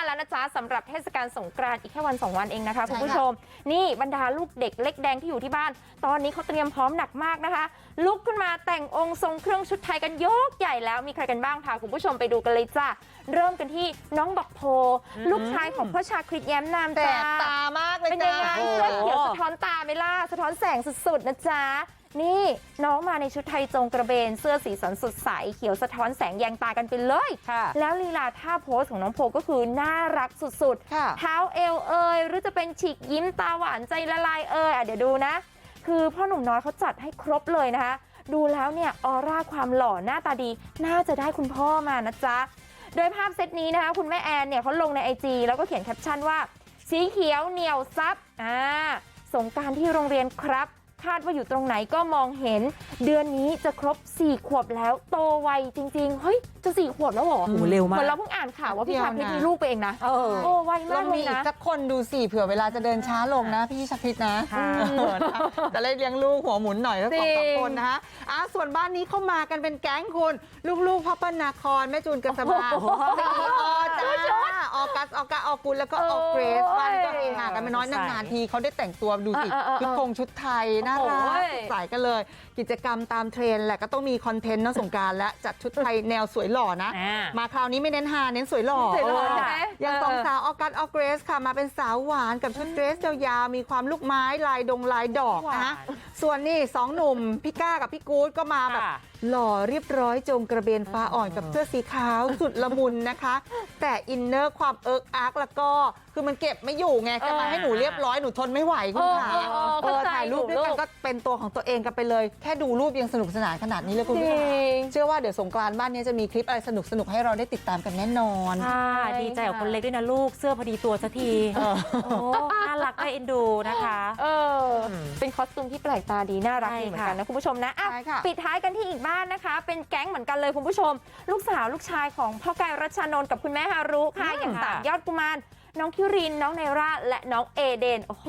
มาแล้วนะจ๊ะสำหรับเทศกาลสงกรานต์อีกแค่วัน2วันเองนะคะใช่คุณค่ะผู้ชม นี่บรรดาลูกเด็กเล็กแดงที่อยู่ที่บ้าน ตอนนี้เขาเตรียมพร้อมหนักมากนะคะ ลุกขึ้นมาแต่งองค์ทรงเครื่องชุดไทยกันยกใหญ่แล้วมีใครกันบ้างพาคุณผู้ชมไปดูกันเลยจ้ะเริ่มกันที่น้องบักโพ ลูกชายของพ่อชาคริตแย้มนามแสจ้าบตามากเลยเป็นจ้ายังไงโอ้โหเสื้อเขียวสะท้อนตาไหมล่ะสะท้อนแสงสุดๆนะจ๊ะ นี่น้องมาในชุดไทยจงกระเบนเสื้อสีสันสดใสเขียวสะท้อนแสงแยงตากันไปเลยค่ะแล้วลีลาท่าโพสของน้องโพก็คือน่ารักสุดค่ะๆเท้าเอวเอยหรือจะเป็นฉีกยิ้มตาหวานใจละลายเอยอะเดี๋ยวดูนะ คือพ่อหนุ่มน้อยเขาจัดให้ครบเลยนะคะ ดูแล้วเนี่ยออร่าความหล่อหน้าตาดี น่าจะได้คุณพ่อมานะจ๊ะโดยภาพเซตนี้นะคะคุณแม่แอนเนี่ยเขาลงในไอจีแล้วก็เขียนแคปชั่นว่า สีเขียวเหนียวซับอ่าสงกรารที่โรงเรียนครับคาด ว่าอยู่ตรงไหนก็มองเห็นเดือนนี้จะครบ4ขวบแล้วโตไวจริงๆเฮ้ยจะ4ขวบแล้วเหรอโอ้โหเร็วมากเหมือนเราเพิ่งอ่านข่าวว่าพี่ชาคริตเดี๋ยวนะมีลูกไปเองนะเออโอ้ไวลมาอกงเลมียอีกนะสักคนดูสิเผื่อเวลาจะเดินช้าลงนะพี่ชาคริตนะค่ะเออนะคะจะได้เลี้ยงลูกหัวหมุนหน่อยแล้วสองจริสางมคนนะคะอะส่วนบ้านนี้เข้ามากันเป็นแก๊งคุณลูกๆพ่อเปิ้ลนาคอนแม่จูนกัสมาโอ้โหสี่ออ จ้าออกัสออกัสออกุลแล้วก็ออเกรสโอ้ยบ้านก็เฮฮากันไม่น้อยสดใสนานๆทีเขาได้แต่งตัวดูสิเออเออเออชุดคงชุดไทยน่ารักโอ้ยสดใสกันเลย กิจกรรมตามเทรนด์แหละก็ต้องมีคอนเทนต์นะสงกรารและจัดชุดไทยแนวสวยหล่อนะอ่ามาคราวนี้ไม่เน้นฮาเน้นสวยหล่อสวยหล่อเออใช่ไหมอย่างเออสองสาวออกัสออเกรสค่ะมาเป็นสาวหวานกับชุดเดรสยาวๆมีความลูกไม้ลายดงลายดอกนะฮะหวาน ส่วนนี่สองหนุ่มพี่ก้ากับพี่กู๊ดก็มาแบบค่ะหล่อเรียบร้อยจงกระเบนฟ้าอ่อนกับเสื้อสีขาวสุดละมุนนะคะแต่อินเนอร์ความเอิกอาร์กแล้วก็คือมันเก็บไม่อยู่ไงจะมาให้หนูเรียบร้อยหนูทนไม่ไหวคุณขาเออเออเออเอเข้าอใจถ่ายรูปด้วยกันลูกก็เป็นตัวของตัวเองกันไปเลย แค่ดูรูปยังสนุกสนานขนาดนี้เลยคุณจผู้ริชมงเชื่อว่าเดี๋ยวสงกรานต์บ้านนี้จะมีคลิปอะไรสนุกสนุกๆให้เราได้ติดตามกันแน่นอนค่ะใช่ดีใจกับคนเล็กด้วยนะลูกเสื้อพอดีตัวสักทีโอ้น่า รักน่าเอ็นดูนะคะเอออมเป็นคอสตูมที่แปลกตาดีน่ารักใช่ดีเหมือนกันค่ะนะคุณผู้ชมนะอะใช่ค่ะปิดท้ายกันที่อีกบ้านนะคะ เป็นแก๊งเหมือนกันเลยคุณผู้ชม ลูกสาวลูกชายของพ่อกายรัชชานนท์กับคุณแม่ฮารุค่ะอืมอย่างสามค่ะยอดกุมาร น้องคิรินน้องไนราและน้องเอเดนโอ้โห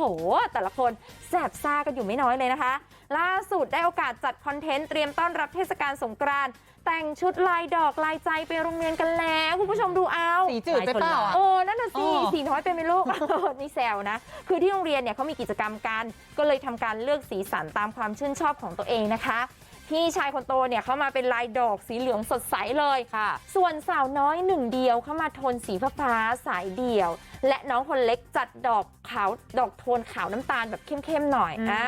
แต่ละคนแสบซ่ากันอยู่ไม่น้อยเลยนะคะ ล่าสุดได้โอกาสจัดคอนเทนต์เตรียมต้อนรับเทศกาลสงกรานต์แต่งชุดลายดอกลายใจไปโรงเรียนกันแล้ว คุณผู้ชมดูเอาสีจืดไปเปล่าอะโอ้นั่นน่ะสิอ๋อสีน้อยไปไหมลูกนี่แซวนะ คือที่โรงเรียนเนี่ยเขามีกิจกรรมกัน ก็เลยทำการเลือกสีสันตามความชื่นชอบของตัวเองนะคะ พี่ชายคนโตเนี่ยเขามาเป็นลายดอกสีเหลืองสดใสเลยค่ะ ส่วนสาวน้อยหนึ่งเดียวเข้ามาโทนสีฟ้าๆสายเดี่ยว และน้องคนเล็กจัดดอกขาวดอกโทนขาวน้ำตาลแบบเข้มๆหน่อยอืมอ่า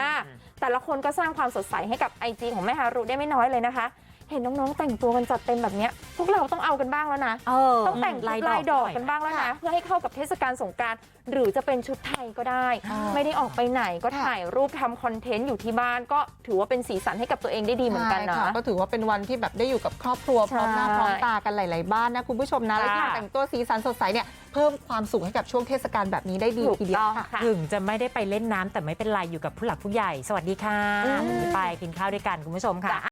แต่ละคนก็สร้างความสดใสให้กับไอจีของแม่ฮารุได้ไม่น้อยเลยนะคะ เห็นน้องๆแต่งตัวกันจัดเต็มแบบเนี้ยพวกเราต้องเอากันบ้างแล้วนะเออต้องแต่งชุดลายดอกกันบ้างแล้วนะเพื่อให้เข้ากับเทศกาลสงกรารหรือจะเป็นชุดไทยก็ได้อ่าไม่ได้ออกไปไหนก็ค่ะถ่ายรูปทำคอนเทนต์อยู่ที่บ้าน ก็ถือว่าเป็นสีสันให้กับตัวเองได้ดีเหมือนกันใช่นะค่ะก็ถือว่าเป็นวันที่แบบได้อยู่กับครอบครัวพร้อมหน้าใช่พร้อมตากันหลาย ๆ บ้านนะคุณผู้ชมนะและค่ะการแต่งตัวสีสันสดใสเนี่ยเพิ่มความสุขให้กับช่วงเทศกาลแบบนี้ได้ดีถูกทีเดียต้วองค่ะค่ะถึงจะไม่ได้ไปเล่นน้ำแต่ไม่เป็นไรอยู่กับผู้หลักผู้ใหญ่ สวัสดีค่ะอืมไปกินข้าวด้วยกันคุณผู้ชมค่ะ